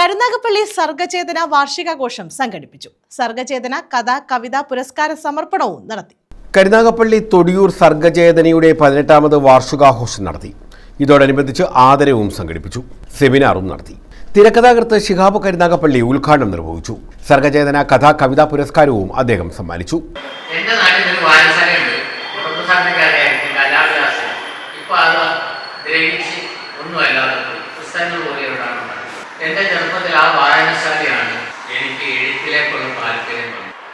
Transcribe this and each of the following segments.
കരുനാഗപ്പള്ളി സർഗചേതന വാർഷികാഘോഷം സംഘടിപ്പിച്ചു. സർഗചേതന കഥ കവിത പുരസ്കാര സമർപ്പണവും നടത്തി. കരുനാഗപ്പള്ളി തൊടിയൂർ സർഗചേതനയുടെ പതിനെട്ടാമത് വാർഷികാഘോഷം നടത്തി. ഇതോടനുബന്ധിച്ച് ആദരവും സംഘടിപ്പിച്ചു. സെമിനാറും നടത്തി. തിരക്കഥാകൃത്ത് ശിഹാബ് കരുനാഗപ്പള്ളി ഉദ്ഘാടനം നിർവഹിച്ചു. സർഗചേതന കഥാ കവിതാ പുരസ്കാരവും അദ്ദേഹം സമ്മാനിച്ചു. എന്റെ നാട്ടിൽ ഒരു വായനശാലയുണ്ട്. കുടുംബസാധനക്കാരെയായിരിക്കും കലാവിലാസം ഇപ്പൊ അത് ഗ്രഹിച്ച് ഒന്നുമല്ലാതെ പുസ്തകങ്ങൾ പോലെ എവിടെയാണ് എന്റെ ചെറുപ്പത്തിൽ ആ വായനശാലയാണ് എനിക്ക് എഴുത്തിലേക്കുള്ള താല്പര്യം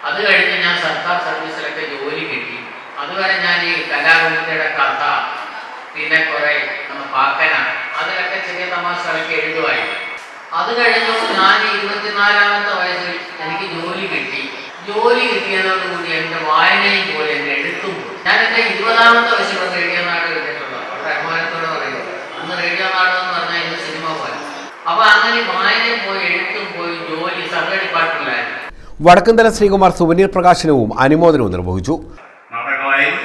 അത് കഴിഞ്ഞ് ഞാൻ സർക്കാർ സർവീസിലൊക്കെ ജോലി കിട്ടി. അതുവരെ ഞാൻ ഈ കലാകുലതയുടെ കഥ പിന്നെ കുറെ പാക്കന അതിലൊക്കെ ചെറിയ തമാശകളൊക്കെ എഴുതുമായിരുന്നു. അത് കഴിഞ്ഞു ഞാൻ ഇരുപത്തിനാലാമത്തെ വയസ്സിൽ എനിക്ക് ജോലി കിട്ടി. ജോലി കിട്ടിയതോടുകൂടി എന്റെ വായനയും പോലെ എന്റെ എഴുത്തും ഞാൻ എന്റെ ഇരുപതാമത്തെ വയസ്സിൽ വന്ന് റേഡിയോ നാട് കിട്ടിയിട്ടുള്ളത് വളരെ അഭിമാനത്തോടെ പറയുന്നത് അന്ന് റേഡിയോ നാടകം അങ്ങനെ വായനയും പോയി എഴുത്തും പോയി ജോലി വടക്കന്തല ശ്രീകുമാർ സുവനീർ പ്രകാശനവും അനുമോദനവും നിർവഹിച്ചു. നാടകമായാലും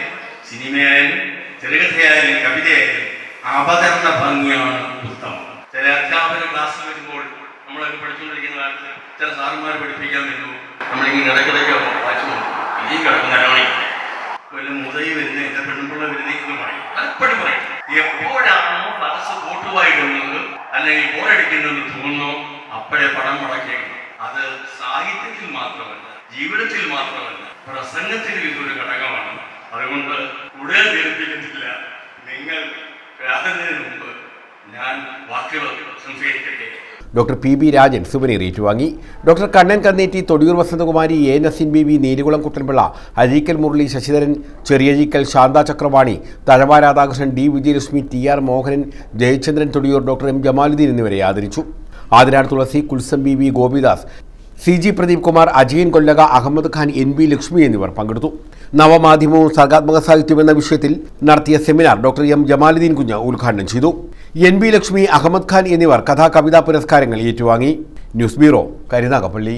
സിനിമയായാലും ചെറുകഥയായാലും കവിതയായാലും അവതരണ ഭംഗിയാണ് ഉത്തമം. ചില അധ്യാപകർ ക്ലാസ്സിൽ വരുമ്പോൾ നമ്മളൊക്കെ പഠിച്ചുകൊണ്ടിരിക്കുന്ന കാലത്ത് ചില സാറുമാർ പഠിപ്പിക്കാൻ വരുന്നു നമ്മളിങ്ങനെ ഇടയ്ക്കിടയ്ക്ക് വായിച്ചു നോക്കും. ഇനിയും കിടക്കുന്ന അരമണി വല്ല മുതയി വരുന്ന എന്റെ പെൺപിള്ള വരുന്ന എന്ന് പറയും പലപ്പോഴും പറയും എപ്പോഴാണോ മനസ്സ് കൂട്ടുവായി അല്ലെങ്കിൽ ബോറടിക്കുന്നതെന്ന് തോന്നുന്നു അപ്പോഴേ പണം മുടക്കിയേക്കണം. അത് സാഹിത്യത്തിൽ മാത്രമല്ല ജീവിതത്തിൽ മാത്രമല്ല പ്രസംഗത്തിൽ ഇതൊരു ഘടകമാണ്. അതുകൊണ്ട് കൂടുതൽ ധരിപ്പിക്കുന്നില്ല നിങ്ങൾ രാധനത്തിന് മുമ്പ് ഞാൻ വാക്കുകൾ സംസ്കരിക്കട്ടെ doctor P B Rajan souvenir ഏറ്റുവാങ്ങി doctor Kannan Kanneti Thodiyoor Vasanthakumari A Nasin B V Neelikulam Kuttanpillai Azheekal Murali Sasidharan Cheriyazheekal Shantha Chakravani Thazhava Radhakrishnan D Vijayalakshmi T R Mohanan Jayachandran Thodiyoor doctor M Jamaluddin എന്നിവരെ ആദരിച്ചു. ആതിരാർ Thulasi Kulsum B V Gopidas C G Pradeep Kumar Ajayan Kollaka Ahmed Khan N B Lakshmi എന്നിവർ പങ്കെടുത്തു. നവമാധ്യമവും സർഗാത്മക സാഹിത്യം എന്ന വിഷയത്തിൽ നടത്തിയ seminar doctor M Jamaluddin Kunju ഉദ്ഘാടനം ചെയ്തു. എൻ ബി ലക്ഷ്മി അഹമ്മദ് ഖാൻ എന്നിവർ കഥാ കവിതാ പുരസ്കാരങ്ങൾ ഏറ്റുവാങ്ങി. News bureau Karunagappally.